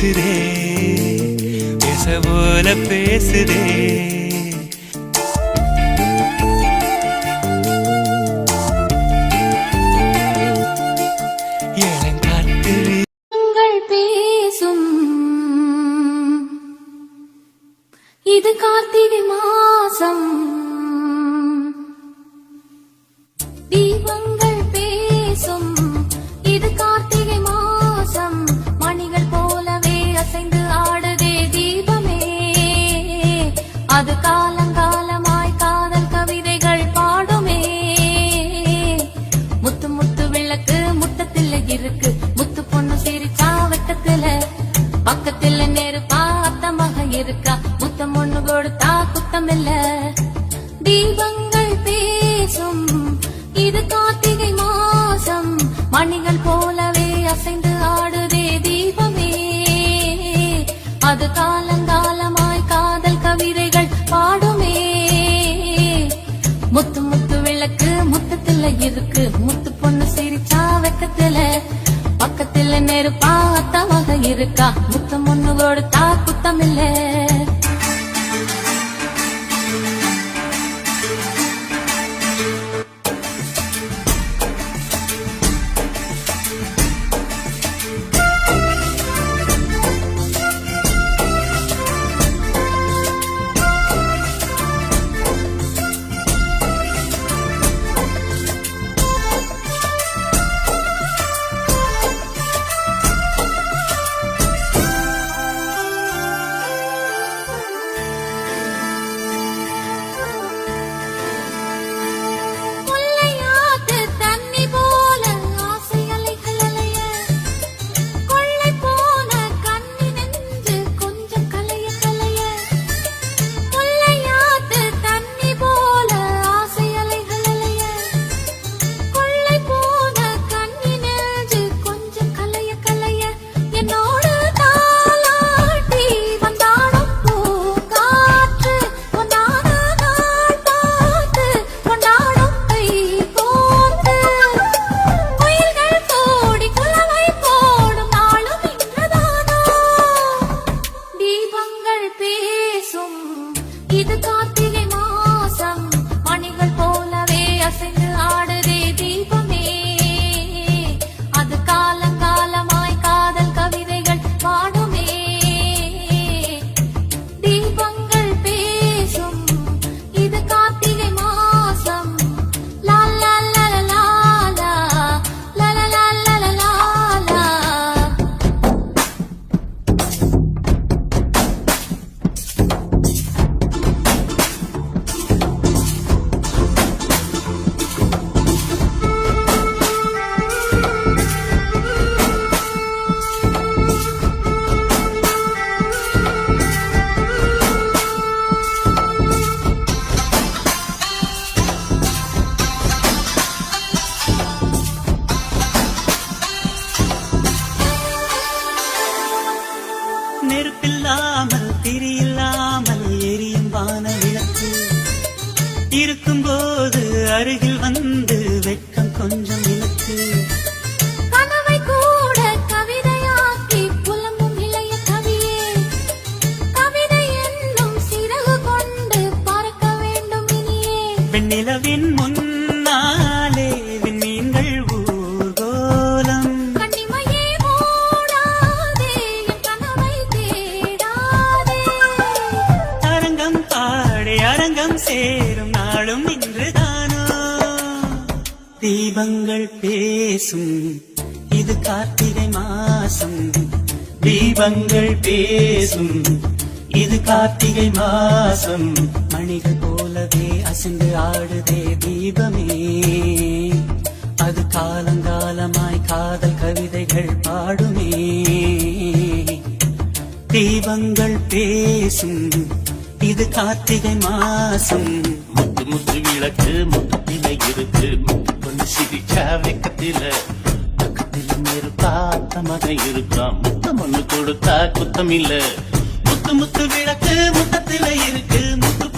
பேசுதே பேச போல பேசுதே இது கார்த்திகை மாசம் நெருப்பா அத்தமாக இருக்கா? முத்தம் ஒண்ணு கொடுத்தா குத்தமில்ல. தீபங்கள் பேசும். இது கார்த்திகை மாசம் மணிகள் போலவே அசைந்து ஆடுதே தீபமே. அது காலங்காலமாய் காதல் கவிதைகள் பாடுமே. முத்து முத்து விளக்கு முத்தத்துல இருக்கு. முத்து பொண்ணு சிரிச்சா வெக்கத்துல. பக்கத்துல நெருப்பா இருக்கா? முத்தம் ஒண்ணு கொடுத்தா குத்தம் இல்லை இருக்கும்போது அருகில் வந்து வெட்கம் கொஞ்சம் இழுக்கு கனவை கூட கவிதையாக்கி புலம்பும் இளைய கவியே. கவிதை என்னும் சிறகு கொண்டு பறக்க வேண்டும் இனியே. வெண்ணிலவின் முன்னாலே விண்மீன்கள் ஊர்கோலம். கண்ணிமையே மூடாதே என் கனவை தேடாதே. அரங்கம் பாடி அரங்கம் சேரும் நாளும் இன்றுதானோ? தீபங்கள் பேசும் இது கார்த்திகை மாசம். தீபங்கள் பேசும் இது கார்த்திகை மாசம். மணிகள் போலவே அசைந்து ஆடுதே தீபமே. அது காலங்காலமாய் காதல் கவிதைகள் பாடுமே. தீபங்கள் பேசும் இது கார்த்திகை மாசம். முத்து முத்து விளக்கு முத்தத்தில இருக்கு. முத்து கொண்டு சிரிச்சா வெக்கத்தில. பக்கத்தில நெருப்பா அத்தமாக இருக்காம் முத்தம் மண்ணு கொடுத்தா குத்தம் இல்ல முத்து முத்து விளக்கு முத்தத்தில இருக்கு. முத்து